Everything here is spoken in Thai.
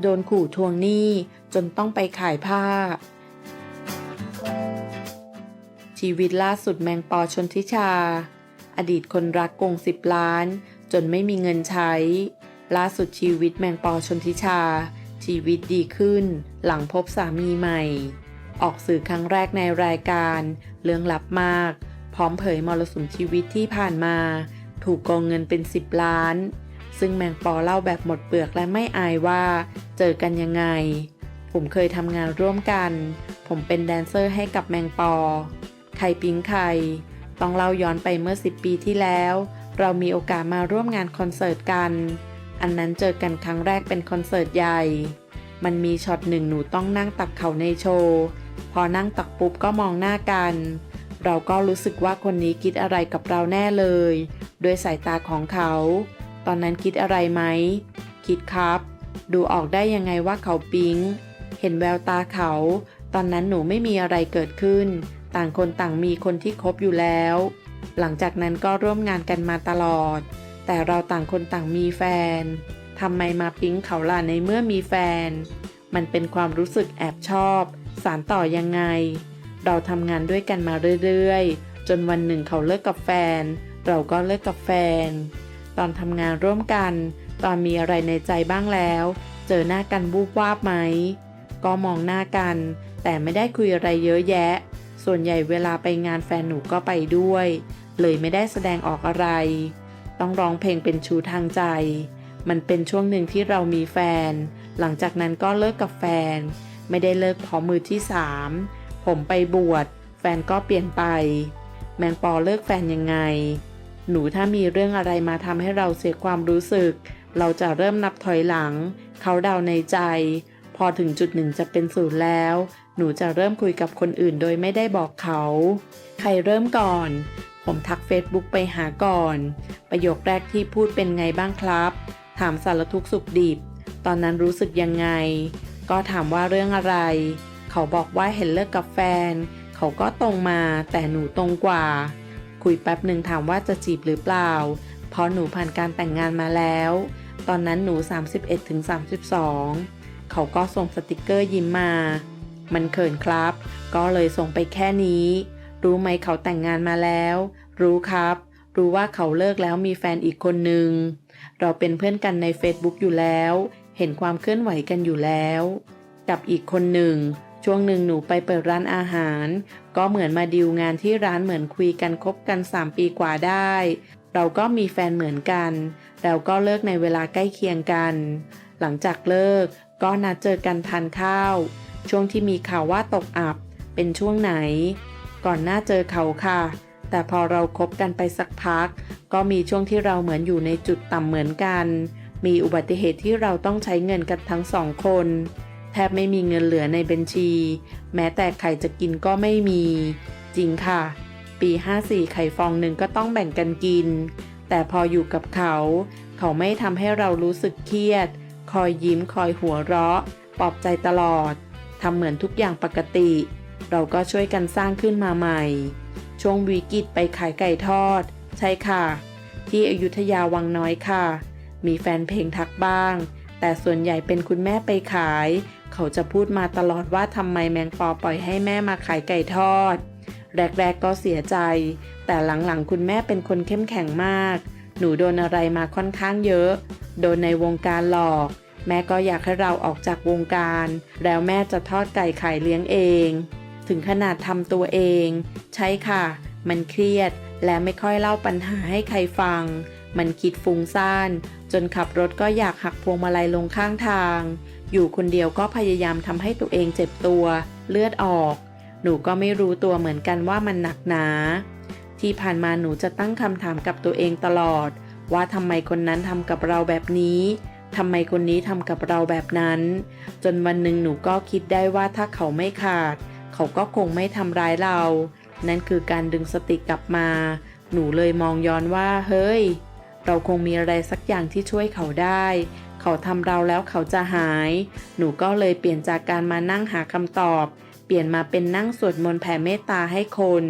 โดนขู่ทวงหนี้จนต้องไปขายผ้า ชีวิตล่าสุดแมงปอชนทิชา อดีตคนรักโกงสิบล้าน จนไม่มีเงินใช้ ล่าสุดชีวิตแมงปอชนทิชา ชีวิตดีขึ้น หลังพบสามีใหม่ ออกสื่อครั้งแรกในรายการ เรื่องลับมาก พร้อมเผยมรสุมชีวิตที่ผ่านมา ถูกโกงเงินเป็น 10 ล้าน ซึ่งแมงปอเล่าแบบหมดเปลือกและไม่อายว่า เจอกันยังไง ผมเคยทำงานร่วมกัน ผมเป็นแดนเซอร์ให้กับแมงปอ ใครปิ๊งใคร ต้องเล่าย้อนไปเมื่อ 10 ปีที่แล้ว เรามีโอกาสมาร่วมงานคอนเสิร์ตกัน อันนั้นเจอกันครั้งแรกเป็นคอนเสิร์ตใหญ่ มันมีช็อตหนึ่งหนูต้องนั่งตักเขาในโชว์พอนั่งตักปุ๊บก็มองหน้ากัน เราก็รู้สึกว่าคนนี้คิดอะไรกับเราแน่เลย ด้วยสายตาของเขา ตอนนั้นคิดอะไรไหม คิดครับ ดูออกได้ยังไงว่าเขาปิ๊ง เห็นแววตาเขา ตอนนั้นหนูไม่มีอะไรเกิดขึ้น ต่างคนต่างมีคนที่คบอยู่แล้ว หลังจากนั้นก็ร่วมงานกันมาตลอด แต่เราต่างคนต่างมีแฟนทำไมมาปิ๊งเขาล่ะในเมื่อมีแฟน มันเป็นความรู้สึกแอบชอบ สารต่อยังไง เราทำงานด้วยกันมาเรื่อยๆ จนวันหนึ่งเขาเลิกกับแฟน เราก็เลิกกับแฟน ตอนทำงานร่วมกัน ตอนมีอะไรในใจบ้างแล้ว เจอหน้ากันบูบวาบไหม ก็มองหน้ากัน แต่ไม่ได้คุยอะไรเยอะแยะ ส่วนใหญ่เวลาไปงานแฟนหนูก็ไปด้วย เลยไม่ได้แสดงออกอะไร ต้องร้องเพลงเป็นชูทางใจ มันเป็นช่วงหนึ่งที่เรามีแฟน หลังจากนั้นก็เลิกกับแฟน ไม่ได้เลิกเพราะมือที่สามผมไปบวชแฟนก็เปลี่ยนไป แมงปอเลิกแฟนยังไง หนูถ้ามีเรื่องอะไรมาทำให้เราเสียความรู้สึก เราจะเริ่มนับถอยหลัง เขาเดาในใจ พอถึงจุดหนึ่งจะเป็นศูนย์แล้ว หนูจะเริ่มคุยกับคนอื่นโดยไม่ได้บอกเขา ใครเริ่มก่อน ผมทักเฟซบุ๊กไปหาก่อน ประโยคแรกที่พูดเป็นไงบ้างครับ ถามสารทุกข์สุขดิบ ตอนนั้นรู้สึกยังไง ก็ถามว่าเรื่องอะไร เขาบอกว่าเห็นเลิกกับแฟน เขาก็ตรงมาแต่หนูตรงกว่า คุยแป๊บหนึ่งถามว่าจะจีบหรือเปล่า เพราะหนูผ่านการแต่งงานมาแล้ว ตอนนั้นหนู 31ถึง32 เขาก็ส่งสติกเกอร์ยิ้มมา มันเขินครับ ก็เลยส่งไปแค่นี้ รู้ไหมเขาแต่งงานมาแล้ว รู้ครับ รู้ว่าเขาเลิกแล้วมีแฟนอีกคนนึง เราเป็นเพื่อนกันใน Facebook อยู่แล้ว เห็นความเคลื่อนไหวกันอยู่แล้ว กับอีกคนหนึ่ง ช่วงหนึ่งหนูไปเปิดร้านอาหาร ก็เหมือนมาดีลงานที่ร้านเหมือนคุยกันคบกัน 3 ปีกว่าได้ เราก็มีแฟนเหมือนกัน เราก็เลิกในเวลาใกล้เคียงกัน หลังจากเลิกก็นัดเจอกันทานข้าว ช่วงที่มีข่าวว่าตกอับ เป็นช่วงไหน ก่อนหน้าเจอเขาค่ะ แต่พอเราครบกันไปสักพัก ก็มีช่วงที่เราเหมือนอยู่ในจุดต่ำเหมือนกัน มีอุบัติเหตุที่เราต้องใช้เงินกันทั้งสองคน แทบไม่มีเงินเหลือในบัญชี แม้แต่ไข่จะกินก็ไม่มี จริงค่ะ ปี 54 ไข่ฟองหนึ่งก็ต้องแบ่งกันกิน แต่พออยู่กับเขา เขาไม่ทำให้เรารู้สึกเครียด คอยยิ้มคอยหัวเราะ ปลอบใจตลอดทำเหมือนทุกอย่างปกติ เราก็ช่วยกันสร้างขึ้นมาใหม่ ช่วงวิกฤตไปขายไก่ทอด ใช่ค่ะ ที่อยุธยาวังน้อยค่ะ มีแฟนเพลงทักบ้าง แต่ส่วนใหญ่เป็นคุณแม่ไปขาย เขาจะพูดมาตลอดว่าทำไมแมงปอปล่อยให้แม่มาขายไก่ทอด แรกๆก็เสียใจ แต่หลังๆคุณแม่เป็นคนเข้มแข็งมาก หนูโดนอะไรมาค่อนข้างเยอะ โดนในวงการหลอก แม่ก็อยากให้เราออกจากวงการ แล้วแม่จะทอดไก่ขายเลี้ยงเอง ถึงขนาดทำตัวเอง ใช่ค่ะ มันเครียดและไม่ค่อยเล่าปัญหาให้ใครฟัง มันคิดฟุ้งซ่าน จนขับรถก็อยากหักพวงมาลัยลงข้างทาง อยู่คนเดียวก็พยายามทำให้ตัวเองเจ็บตัว เลือดออก หนูก็ไม่รู้ตัวเหมือนกันว่ามันหนักหนา ที่ผ่านมาหนูจะตั้งคำถามกับตัวเองตลอด ว่าทำไมคนนั้นทำกับเราแบบนี้ทำไมคนนี้ทำกับเราแบบนั้น จนวันหนึ่งหนูก็คิดได้ว่าถ้าเขาไม่ขาด เขาก็คงไม่ทำร้ายเรา นั่นคือการดึงสติกลับมา หนูเลยมองย้อนว่า เฮ้ย เราคงมีอะไรสักอย่างที่ช่วยเขาได้ เขาทำเราแล้วเขาจะหาย หนูก็เลยเปลี่ยนจากการมานั่งหาคำตอบ เปลี่ยนมาเป็นนั่งสวดมนต์แผ่เมตตาให้คน